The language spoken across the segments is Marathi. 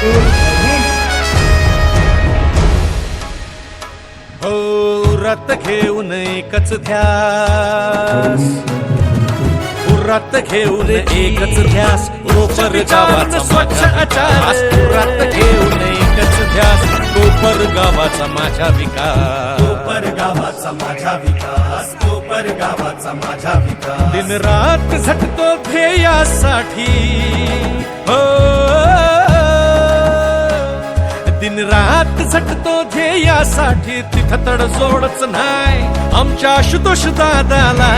हो रत घेऊन एकच ध्यास. हो, रत घेऊन एकच ध्यास. गोपर गावाचा स्वच्छ अचास हो, रत घेऊन एकच ध्यास. गोपर गावाचा माझा विकास. गोपर गावाचा माझा विकास. गोपर गावाचा माझा विकास. दिन रात झटतो ध्येयासाठी. हो आणि रात झटतो ध्येयासाठी तिथं तड जोडच नाही आमच्या आशुतोष दादाला.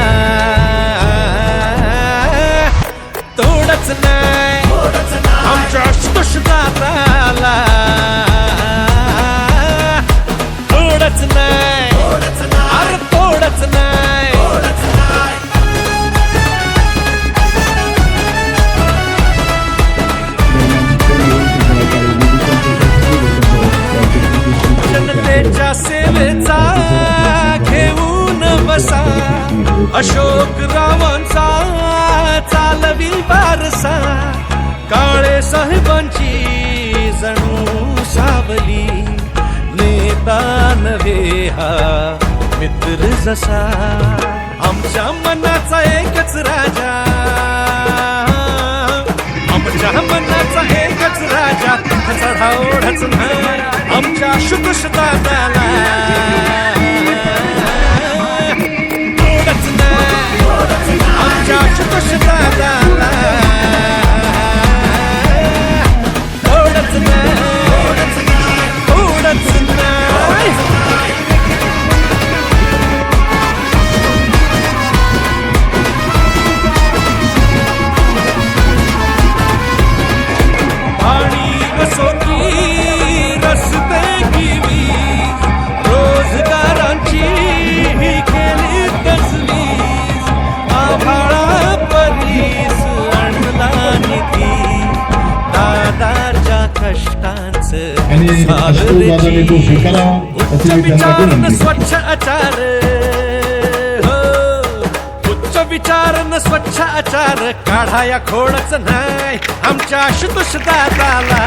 तोडच नाही नाही, आमच्या आशुतोष दादाला. तोडच नाही अशोक चालवी बारसा. काळे साहेबांची जणू सावली. नेता नव्हे हा मित्र जसा. आमच्या मनाचा एकच राजा. आमच्या मनाचा एकच राजा. चढाओढच नाही आमच्या शुकुश झाला आमच्या कष्टांचं उच्च विचार स्वच्छ आचार हो. उच्च विचार स्वच्छ आचार. काढाया खोडच नाही आमच्या आशुतोष दादाला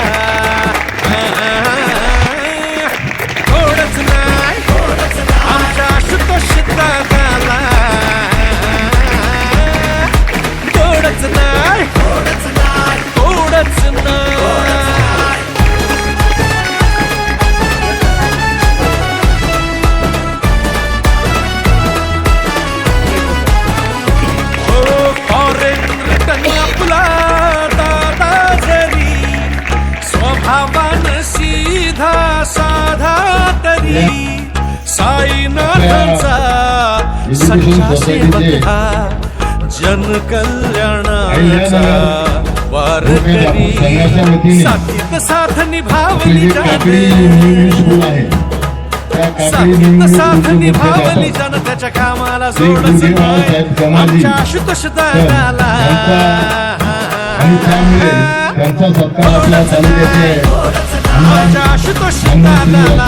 खोडच नाही. आमच्या आशुतोष दादाला. सेवक हा जनकल्याणाचा वारकरी साथीत साथ निभावली जे काकडी इंग्लिश जाते स्कूल आहे. त्या काकडी साथीत इंग्लिश साथ स्कूलचे निभावली जन त्याच्या कामाला समाधी. आमच्या आशुतोष दादाला. त्यांचा सत्कार आपल्या तालुक्याचे आमदार आमच्या आशुतोष दादाला.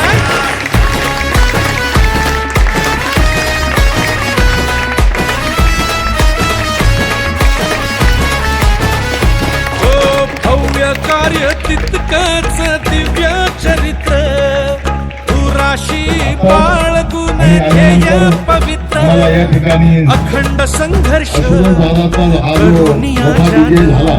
नाही नाही हो भव्य कार्य तितकंच दिव्य चरित्र. पुराशी बाळगुण ध्येय पवित्र. अखंड संघर्ष झाला.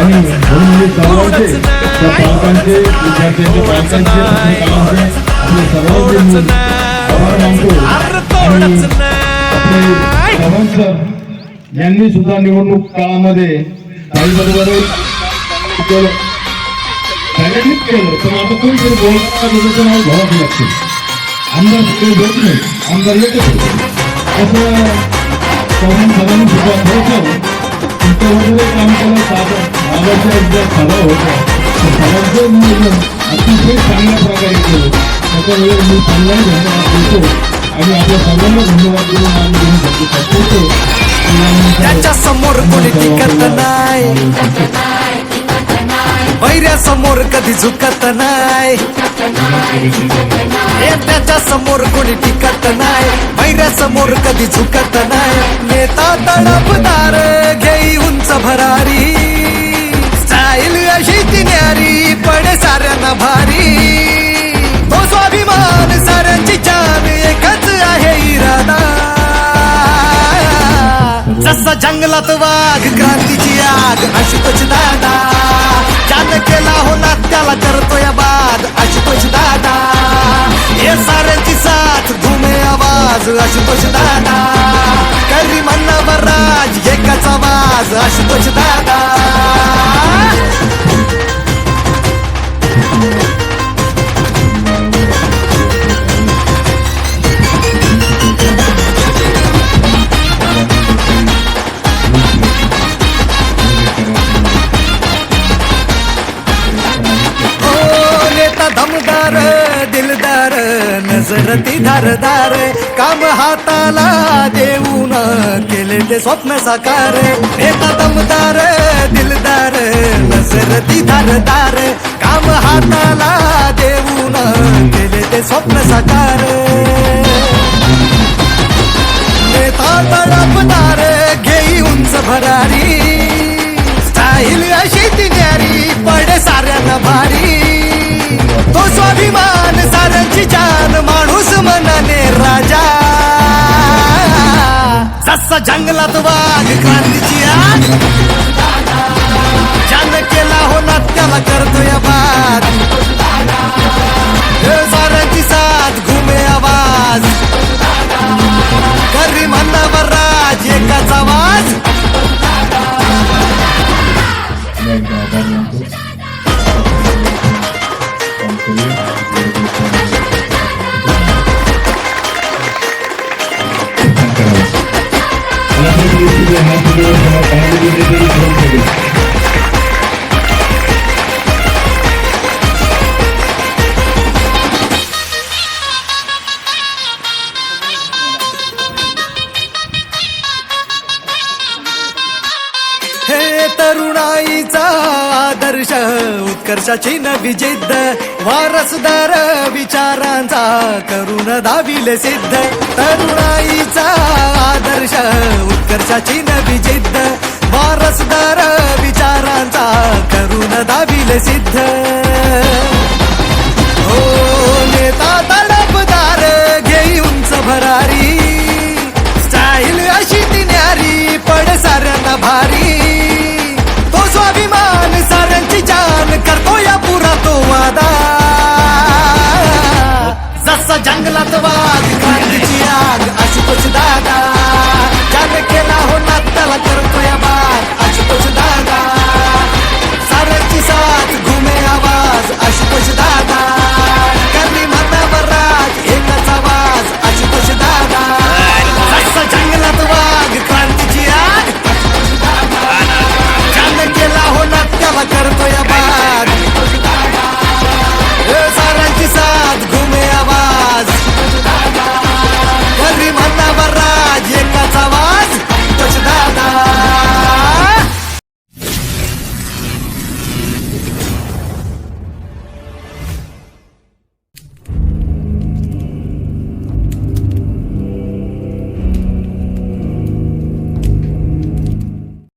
आणि म्हणून मी सर्वांचे त्या पालकांचे विद्यार्थ्यांचे पालकांचे शिक्षकांचे आपले सर्वांचे तोडच आभार मानतो. अरे आणि तोडच सर यांनी सुद्धा निवडणूक काळामध्ये काही बरोबर केलं. सगळ्यांनीच केलं. पण आता कोणीतरी बोलताना त्याचं नाव घ्यावंच लागते आमदार सगळे बोलत नाही आमदार येतच असं चव्हाण सरांनी सुद्धा खरोखर तुमच्या काम केलं साधं बाबाच्या एकदा सभा होत्या सगळ्यांचं नियोजन अतिशय चांगल्या प्रकारे केलं त्याचा वेळ मी चांगलाही धन्यवाद देतो आणि आपल्या सर्वांना धन्यवाद देऊन आम्ही घेऊन शकतो तात्पुरते त्याच्यासमोर कोणी टिकत नाही. बैऱ्या समोर कधी झुकत नाही. त्याच्यासमोर कोणी टिकत नाही. बैऱ्या समोर कधी झुकत नाही. नेता तडपदार घेई उंच भरारी जाईल अशी ती न्यारी पडे साऱ्यांना भारी. तो स्वाभिमान साऱ्यांची जान एकच आहे इरादा. जसा जंगलात वाघ क्रांतीची आग अशी दादा ना त्याला करतोय बाद आशुतोष दादा. हे साऱ्यांची साथ घुमे आवाज आशुतोष दादा. करी मन्नावर राज एकाचा वाज आशुतोष दादा. नजर धारदार काम हाताला देऊन केले ते स्वप्न साकार नेता दमदार दिलदार नसरती धारदार. जंगलात वाघ क्रांतीची आग. ज्यानं केला हो ना त्याला करतोय बाद तरी दिसते आदर्श उत्कर्षाची नवी जिद्द. वारसदार विचारांचा करून दाविले सिद्ध. तरुणाईचा आदर्श उत्कर्षाची नवी जिद्द. वारसदार विचारांचा करून दाविले सिद्ध. हो नेता तडपदार घेई उंच भरारी स्टाईल अशी ती न्यारी पड साऱ्यांना भारी. विमान स्वाभिमान साऱ्यांची जान करतो या पुरा तो वादा